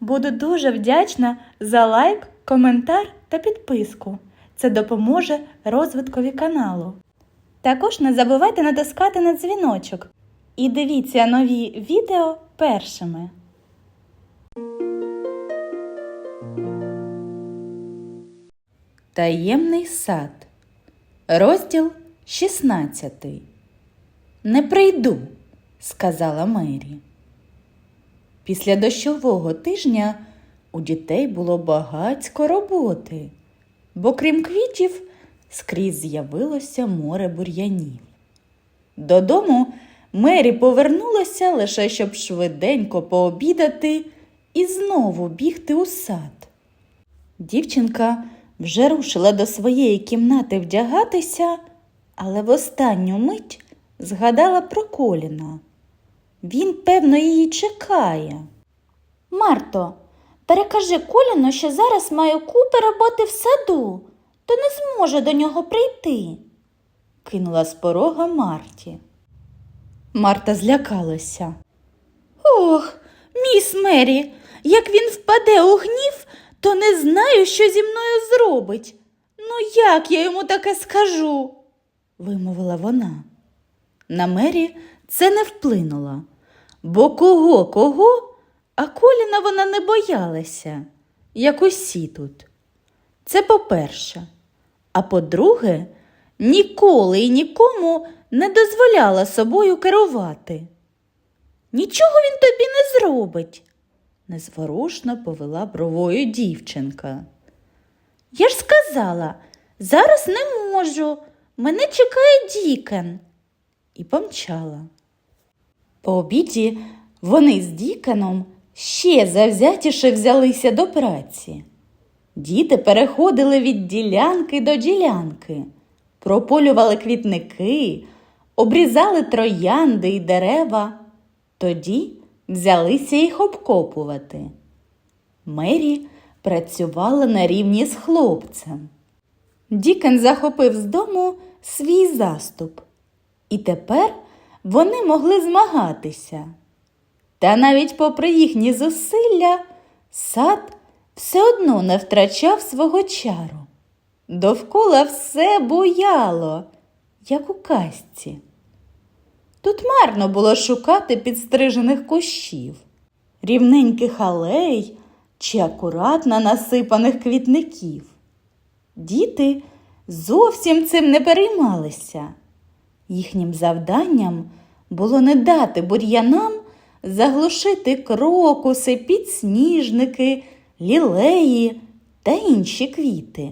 Буду дуже вдячна за лайк, коментар та підписку. Це допоможе розвиткові каналу. Також не забувайте натискати на дзвіночок і дивіться нові відео першими. Таємний сад. Розділ 16. Не прийду, сказала Мері. Після дощового тижня у дітей було багацько роботи, бо крім квітів скрізь з'явилося море бур'янів. Додому Мері повернулася лише щоб швиденько пообідати і знову бігти у сад. Дівчинка вже рушила до своєї кімнати вдягатися, але в останню мить згадала про Коліна. Він, певно, її чекає. Марто, перекажи Коліну, що зараз маю купи роботи в саду, то не зможе до нього прийти. кинула з порога Марті. Марта злякалася. Ох, міс Мері, як він впаде у гнів, то не знаю, що зі мною зробить. Ну, як я йому таке скажу? вимовила вона. На Мері це не вплинуло, бо кого кого, а Коліна вона не боялася, як усі тут. Це по-перше. А по-друге, ніколи і нікому не дозволяла собою керувати. Нічого він тобі не зробить, незворушно повела бровою дівчинка. Я ж сказала, зараз не можу, мене чекає Дікен. І помчала. По обіді вони з Дікеном ще завзятіше взялися до праці. Діти переходили від ділянки до ділянки, прополювали квітники, обрізали троянди й дерева, тоді взялися їх обкопувати. Мері працювала на рівні з хлопцем. Дікен захопив з дому свій заступ, і тепер вони могли змагатися. Та навіть попри їхні зусилля, сад все одно не втрачав свого чару. Довкола все буяло, як у казці. Тут марно було шукати підстрижених кущів, рівненьких алей чи акуратно насипаних квітників. Діти зовсім цим не переймалися. Їхнім завданням було не дати бур'янам заглушити крокуси, підсніжники, лілеї та інші квіти.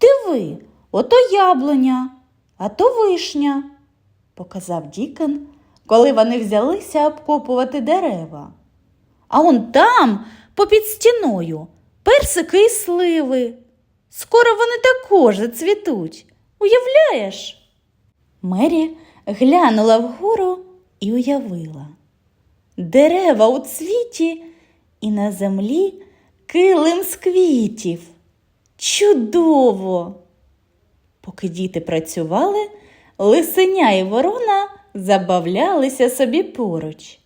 Диви, ото яблуня, а то вишня, показав Дікон, коли вони взялися обкопувати дерева. А он там, попід стіною, персики і сливи. Скоро вони також зацвітуть. Уявляєш? Мері глянула вгору і уявила. Дерева у цвіті і на землі килим з квітів. Чудово! Поки діти працювали, лисеня і ворона забавлялися собі поруч.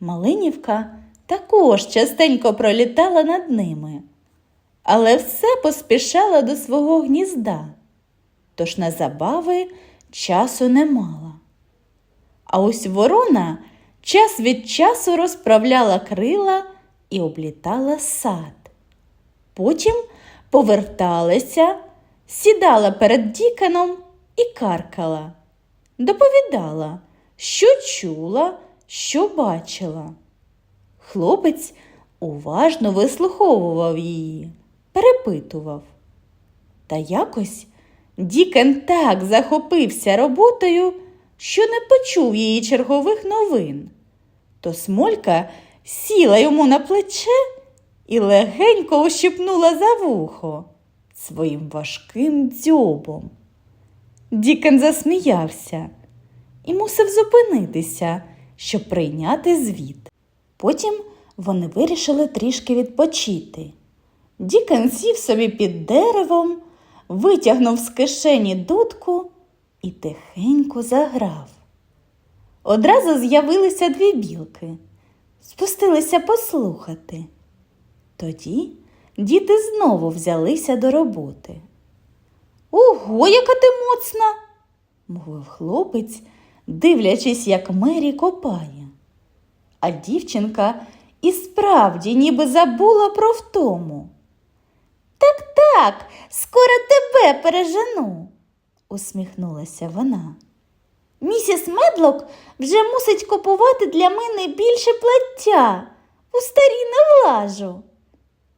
Малинівка також частенько пролітала над ними, але все поспішала до свого гнізда, тож на забави часу не мала. А ось ворона час від часу розправляла крила і облітала сад. Потім поверталася, сідала перед Дікеном і каркала, доповідала, що чула, що бачила. Хлопець уважно вислуховував її, перепитував. Та якось Дікен так захопився роботою, що не почув її чергових новин. То Смолька сіла йому на плече і легенько ущипнула за вухо своїм важким дзьобом. Дікен засміявся і мусив зупинитися, щоб прийняти звіт. Потім вони вирішили трішки відпочити. Дікен сів собі під деревом, витягнув з кишені дудку і тихенько заграв. Одразу з'явилися дві білки. спустилися послухати. Тоді діти знову взялися до роботи. Ого, яка ти моцна, мовив хлопець, дивлячись, як Мері копає. А дівчинка і справді ніби забула про втому. Так, так, скоро тебе пережену, усміхнулася вона. Місіс Медлок вже мусить купувати для мене більше плаття. У старі не влажу.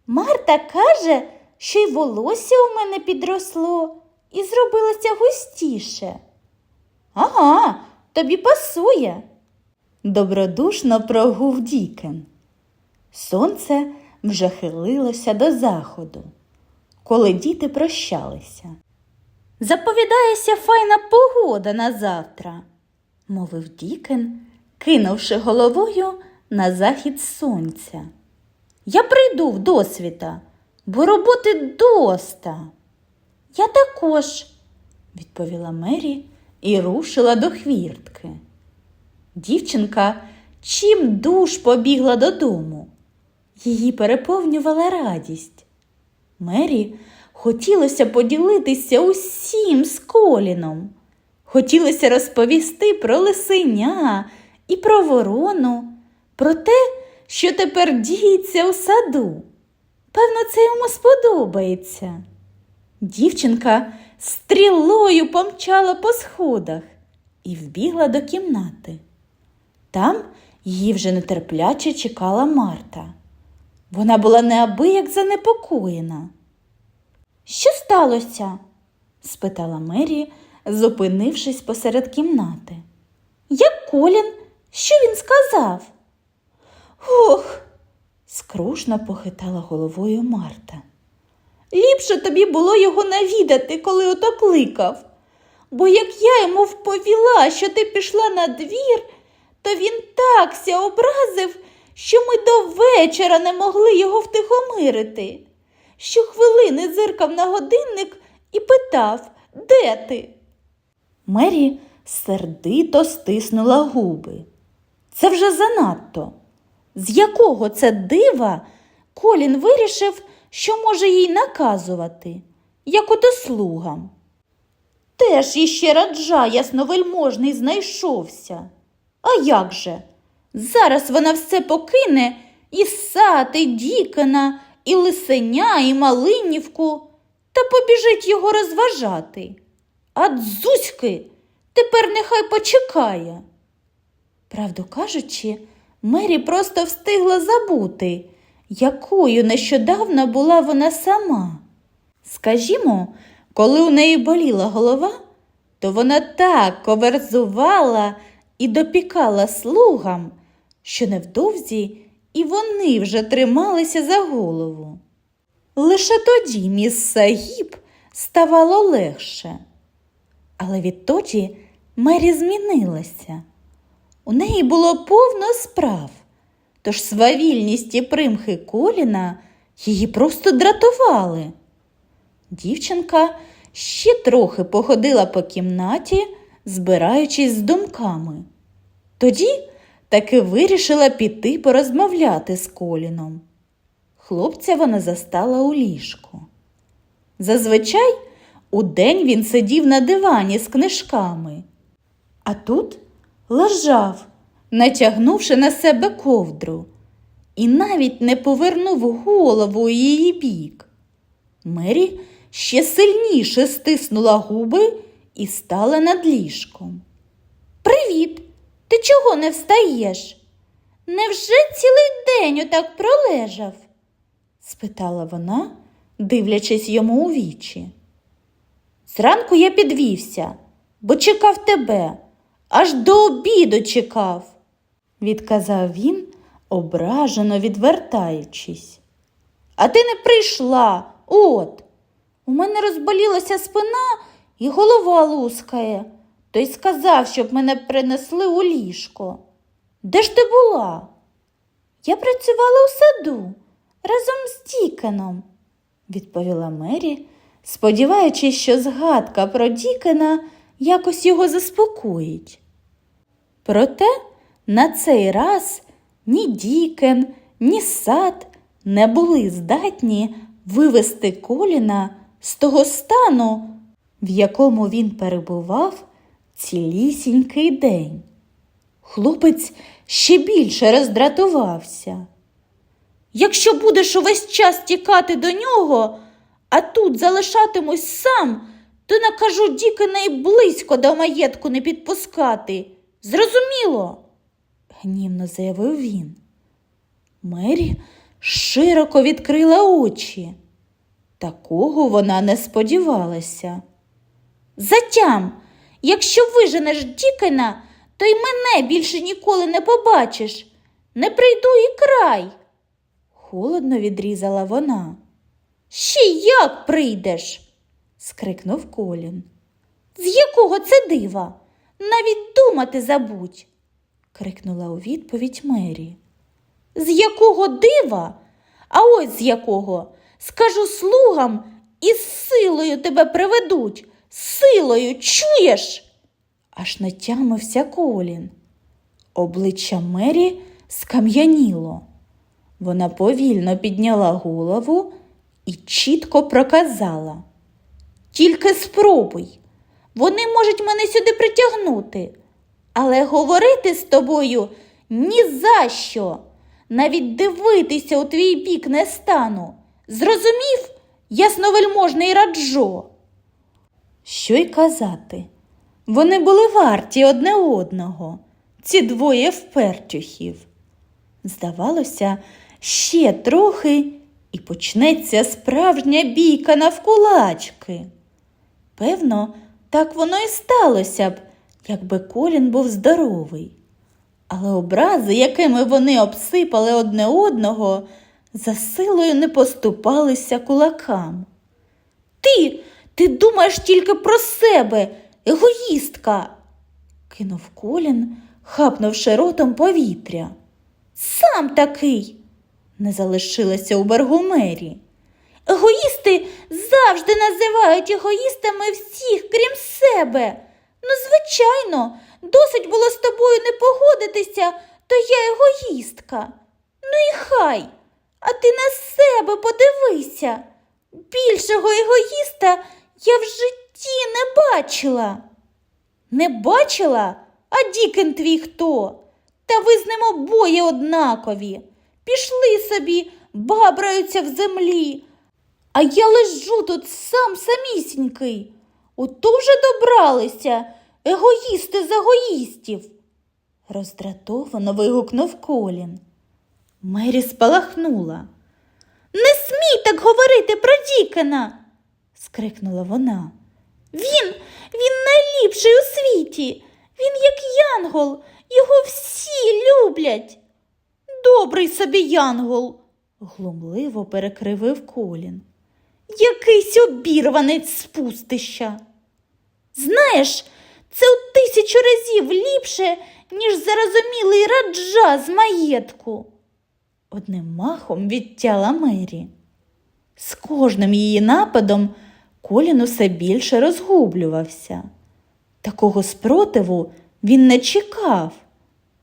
Марта каже, що й волосся у мене підросло і зробилося густіше. Ага, тобі пасує. Добродушно прогув Дікен. Сонце вже хилилося до заходу, коли діти прощалися. Заповідається файна погода на завтра, мовив Дікен, кинувши головою на захід сонця. Я прийду в досвіта, бо роботи доста. Я також, відповіла Мері і рушила до хвіртки. Дівчинка чим душ побігла додому. Її переповнювала радість. Мері хотілося поділитися усім з коліном. Хотілося розповісти про лисеня і про ворону, про те, що тепер діється у саду. Певно, це йому сподобається. Дівчинка стрілою помчала по сходах і вбігла до кімнати. Там її вже нетерпляче чекала Марта. Вона була неабияк занепокоєна. Що сталося? спитала Мері, зупинившись посеред кімнати. Як Колін? Що він сказав? Ох, скрушно похитала головою Марта. Ліпше тобі було його навідати, коли ото кликав. Бо як я йому вповіла, що ти пішла на двір, то він такся образив, що ми до вечора не могли його втихомирити. Щохвилини зиркав на годинник і питав, де ти? Мері сердито стиснула губи. Це вже занадто. З якого це дива Колін вирішив, що може їй наказувати, як ото слугам. Теж іще раджа ясновельможний знайшовся. А як же? Зараз вона все покине і сад, і Дікена, і лисеня, і Малинівку, та побіжить його розважати. А дзузьки тепер нехай почекає. Правду кажучи, Мері просто встигла забути, якою нещодавно була вона сама. Скажімо, коли у неї боліла голова, то вона так коверзувала і допікала слугам, що невдовзі і вони вже трималися за голову. Лише тоді міс Сагіб ставало легше. Але відтоді Мері змінилася. У неї було повно справ, тож свавільність і примхи Коліна її просто дратували. Дівчинка ще трохи походила по кімнаті, збираючись з думками. Тоді таки вирішила піти порозмовляти з Коліном. Хлопця вона застала у ліжку. Зазвичай удень він сидів на дивані з книжками, а тут лежав, натягнувши на себе ковдру, і навіть не повернув голову у її бік. Мері ще сильніше стиснула губи і стала над ліжком. Привіт! Ти чого не встаєш? Невже цілий день отак пролежав? спитала вона, дивлячись йому у вічі. Зранку я підвівся, бо чекав тебе, аж до обіду чекав, відказав він, ображено відвертаючись. А ти не прийшла, от. У мене розболілася спина і голова лускає. Той сказав, щоб мене принесли у ліжко. Де ж ти була? Я працювала у саду разом з Дікеном, відповіла Мері, сподіваючись, що згадка про Дікена якось його заспокоїть. Проте на цей раз ні Дікен, ні сад не були здатні вивести Коліна з того стану, в якому він перебував цілісінький день. Хлопець ще більше роздратувався. Якщо будеш увесь час тікати до нього, а тут залишатимусь сам, то накажу Дікена й близько до маєтку не підпускати. Зрозуміло? гнівно заявив він. Мері широко відкрила очі. Такого вона не сподівалася. Затям, якщо виженеш Дікена, то й мене більше ніколи не побачиш. Не прийду і край. Холодно відрізала вона. Ще як прийдеш? скрикнув Колін. З якого це дива? Навіть думати забудь, крикнула у відповідь Мері. З якого дива? А ось з якого. Скажу слугам і з силою тебе приведуть. Силою, чуєш? Аж натямився Колін. Обличчя Мері скам'яніло. Вона повільно підняла голову і чітко проказала. Тільки спробуй. Вони можуть мене сюди притягнути. Але говорити з тобою ні за що. Навіть дивитися у твій бік не стану. Зрозумів, ясновельможний раджо. Що й казати? Вони були варті одне одного, ці двоє впертюхів. Здавалося, ще трохи і почнеться справжня бійка навкулачки. Певно, так воно і сталося б, якби Колін був здоровий. Але образи, якими вони обсипали одне одного, за силою не поступалися кулакам. Ти, ти думаєш тільки про себе, егоїстка, кинув Колін, хапнувши ротом повітря. Сам такий, не залишилася у Бергомері. Егоїсти завжди називають егоїстами всіх, крім себе. Ну, звичайно, досить було з тобою не погодитися, то я егоїстка. Ну і хай, а ти на себе подивися. Більшого егоїста я в житті не бачила. Не бачила? А Дікен твій хто? Та ви з ним обоє однакові. Пішли собі, бабраються в землі. А я лежу тут сам самісінький. Ото вже добралися, егоїсти з егоїстів. Роздратовано вигукнув Колін. Мері спалахнула. Не смій так говорити про Дікена, скрикнула вона. Він, він найліпший у світі. Він як янгол, його всі люблять. Добрий собі янгол, глумливо перекривив Колін. Якийсь обірванець з пустища. Знаєш, це у тисячу разів ліпше, ніж зарозумілий раджа з маєтку. Одним махом відтяла Мері. З кожним її нападом Колін усе більше розгублювався. Такого спротиву він не чекав.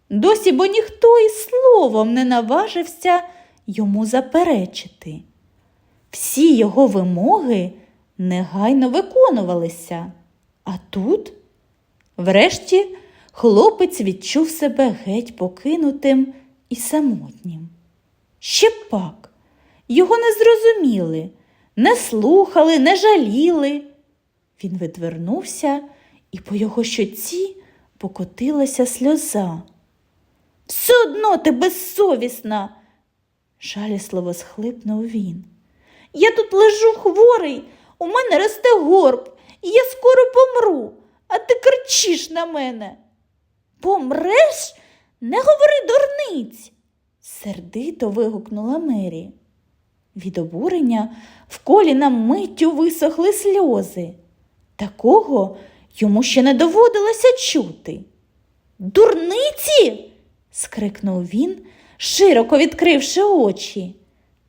Досі бо ніхто і словом не наважився йому заперечити. Всі його вимоги негайно виконувалися. А тут, врешті, хлопець відчув себе геть покинутим і самотнім. Ще пак, його не зрозуміли, не слухали, не жаліли. Він відвернувся, і по його щоці покотилася сльоза. Все одно ти безсовісна, жалісливо схлипнув він. Я тут лежу хворий, у мене росте горб, і я скоро помру, а ти кричиш на мене. Помреш? Не говори дурниць, сердито вигукнула Мері. Від обурення в колі на миттю висохли сльози. Такого йому ще не доводилося чути. Дурниці? скрикнув він, широко відкривши очі.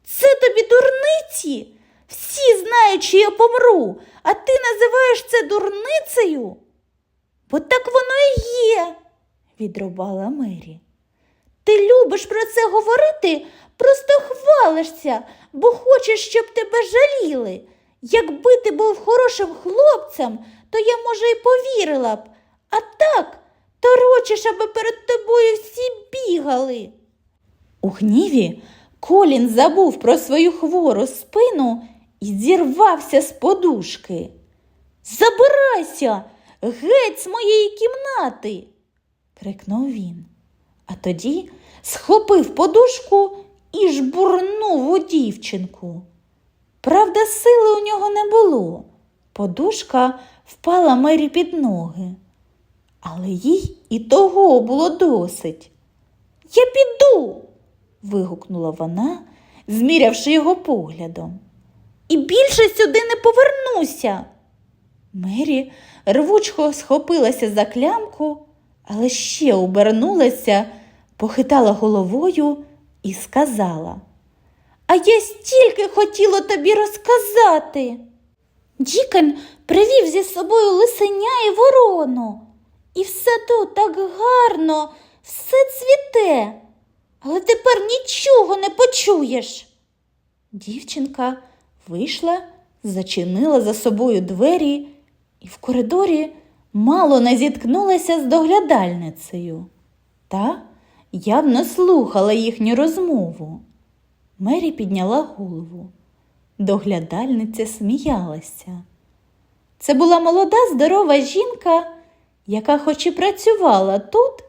Це тобі дурниці? Всі знають, що я помру, а ти називаєш це дурницею? Бо так воно і є, відрубала Мері. Ти любиш про це говорити, просто хвалишся, бо хочеш, щоб тебе жаліли. Якби ти був хорошим хлопцем, то я, може, й повірила б. А так, торочиш, аби перед тобою всі бігали. У гніві Колін забув про свою хвору спину і зірвався з подушки. Забирайся, геть з моєї кімнати. крикнув він. А тоді схопив подушку і жбурнув у дівчинку. Правда, сили у нього не було. Подушка впала Мері під ноги, але їй і того було досить. Я піду вигукнула вона, змірявши його поглядом. і більше сюди не повернуся. Мері рвучко схопилася за клямку, але ще обернулася, похитала головою і сказала. А я стільки хотіла тобі розказати. Дікон привів зі собою лисеня і ворону. І все тут так гарно, все цвіте, але тепер нічого не почуєш. Дівчинка вийшла, зачинила за собою двері і в коридорі мало не зіткнулася з доглядальницею. Та явно слухала їхню розмову. Мері підняла голову. Доглядальниця сміялася. Це була молода здорова жінка, яка, хоч і працювала тут,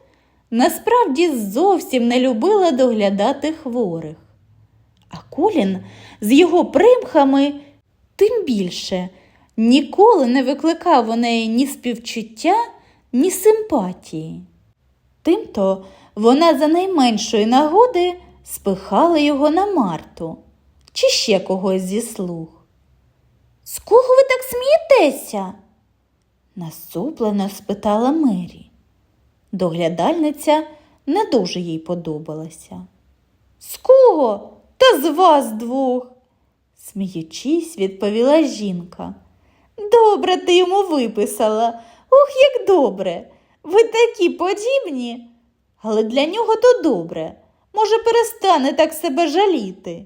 насправді зовсім не любила доглядати хворих. А Колін з його примхами тим більше ніколи не викликав у неї ні співчуття, ні симпатії. Тимто вона за найменшої нагоди спихала його на Марту чи ще когось зі слуг. З кого ви так смієтеся? Насуплено спитала Мері. Доглядальниця не дуже їй подобалася. З кого? Та з вас двох, сміючись, відповіла жінка. Добре ти йому виписала. Ох, як добре. Ви такі подібні. Але для нього то добре. Може, перестане так себе жаліти.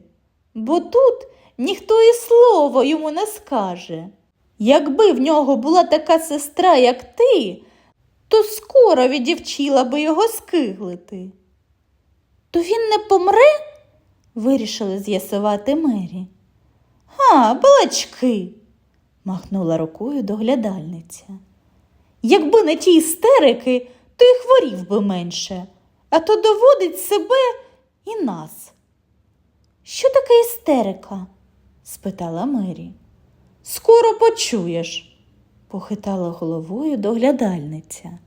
Бо тут ніхто і слово йому не скаже. Якби в нього була така сестра, як ти, то скоро відівчила би його скиглити. То він не помре? Вирішили з'ясувати Мері. А, балачки, махнула рукою доглядальниця. Якби не ті істерики, то й хворів би менше, а то доводить себе і нас. Що таке істерика? спитала Мері. Скоро почуєш, похитала головою доглядальниця.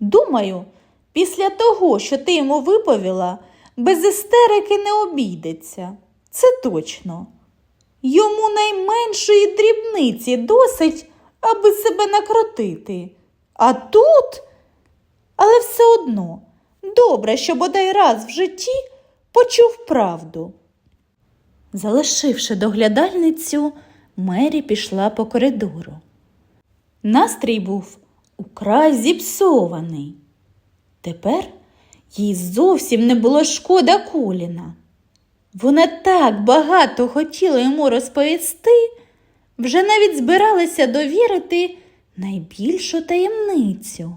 Думаю, після того, що ти йому виповіла, без істерики не обійдеться. Це точно. Йому найменшої дрібниці досить, аби себе накрутити. А тут, але все одно, добре, що бодай раз в житті почув правду. Залишивши доглядальницю, Мері пішла по коридору. Настрій був украй зіпсований. Тепер їй зовсім не було шкода Коліна. Вона так багато хотіла йому розповісти, вже навіть збиралася довірити найбільшу таємницю.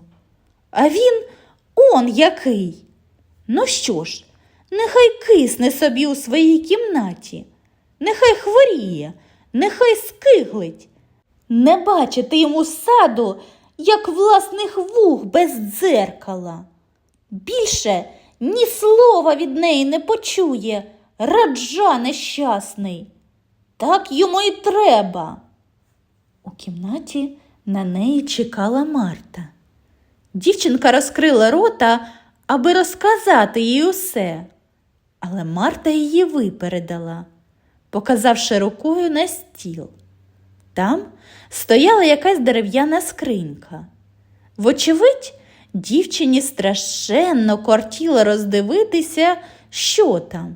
А він он який. Ну що ж, нехай кисне собі у своїй кімнаті, нехай хворіє, нехай скиглить. Не бачити йому саду, як власних вух без дзеркала. Більше ні слова від неї не почує, раджа нещасний. Так йому й треба. У кімнаті на неї чекала Марта. Дівчинка розкрила рота, аби розказати їй усе, але Марта її випередила, показавши рукою на стіл. Там стояла якась дерев'яна скринька. Вочевидь, дівчині страшенно кортіло роздивитися, що там,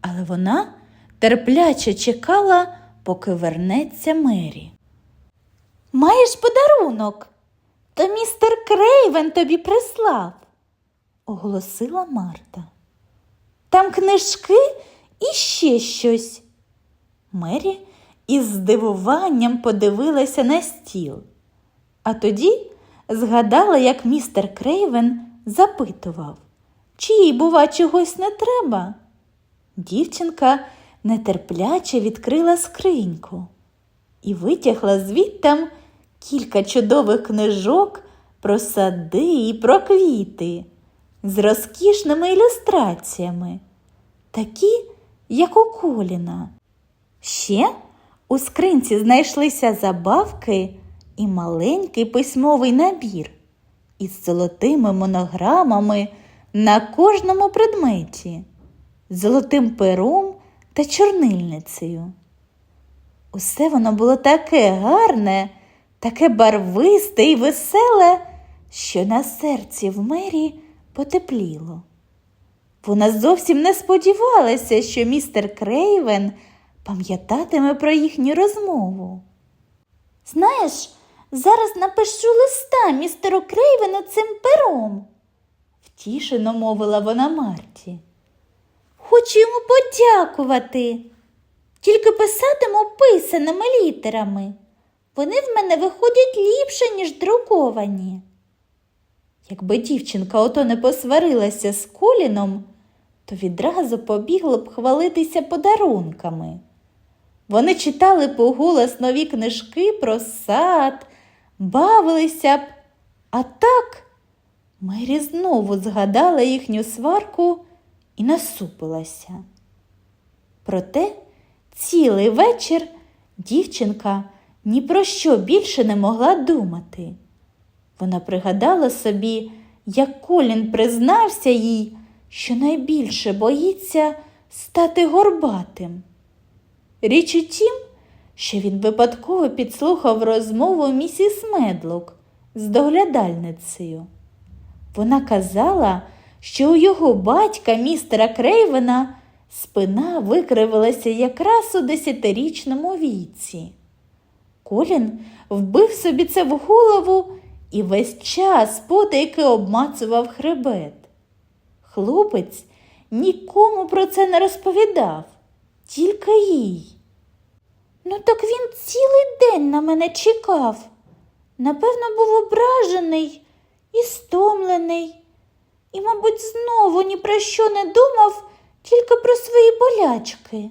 але вона терпляче чекала, поки вернеться Мері. Маєш подарунок? То містер Крейвен тобі прислав. оголосила Марта. Там книжки і ще щось. Мері із здивуванням подивилася на стіл, а тоді згадала, як містер Крейвен запитував, чи їй, бува, чогось не треба. Дівчинка нетерпляче відкрила скриньку і витягла звідтам кілька чудових книжок про сади і про квіти з розкішними ілюстраціями, такі, як у Коліна. Ще у скринці знайшлися забавки і маленький письмовий набір із золотими монограмами на кожному предметі, золотим пером та чорнильницею. Усе воно було таке гарне, таке барвисте і веселе, що на серці в мері потепліло. Вона зовсім не сподівалася, що містер Крейвен пам'ятатиме про їхню розмову. Знаєш, зараз напишу листа містеру Крейвену цим пером. Втішено мовила вона Марті. Хочу йому подякувати. Тільки писатиму писаними літерами. Вони в мене виходять ліпше, ніж друковані. Якби дівчинка ото не посварилася з Коліном, то відразу побігла б хвалитися подарунками. Вони читали поголос нові книжки про сад, бавилися б, а так Мері знову згадала їхню сварку і насупилася. Проте цілий вечір дівчинка ні про що більше не могла думати. Вона пригадала собі, як Колін признався їй, що найбільше боїться стати горбатим. Річ у тім, що він випадково підслухав розмову місіс Медлок з доглядальницею. Вона казала, що у його батька, містера Крейвена, спина викривилася якраз у десятирічному віці. Колін вбив собі це в голову і весь час потайки обмацував хребет. Хлопець нікому про це не розповідав, тільки їй. Ну, так він цілий день на мене чекав. Напевно, був ображений і стомлений, і, мабуть, знову ні про що не думав, тільки про свої болячки,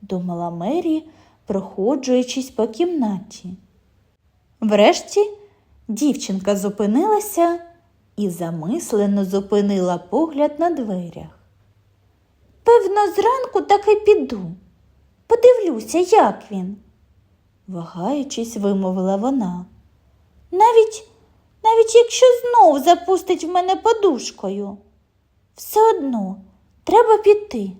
думала Мері, проходжуючись по кімнаті. Врешті дівчинка зупинилася і замислено зупинила погляд на дверях. Певно, зранку так і піду. Подивлюся, як він. Вагаючись, вимовила вона. Навіть, навіть якщо знов запустить в мене подушкою. Все одно треба піти.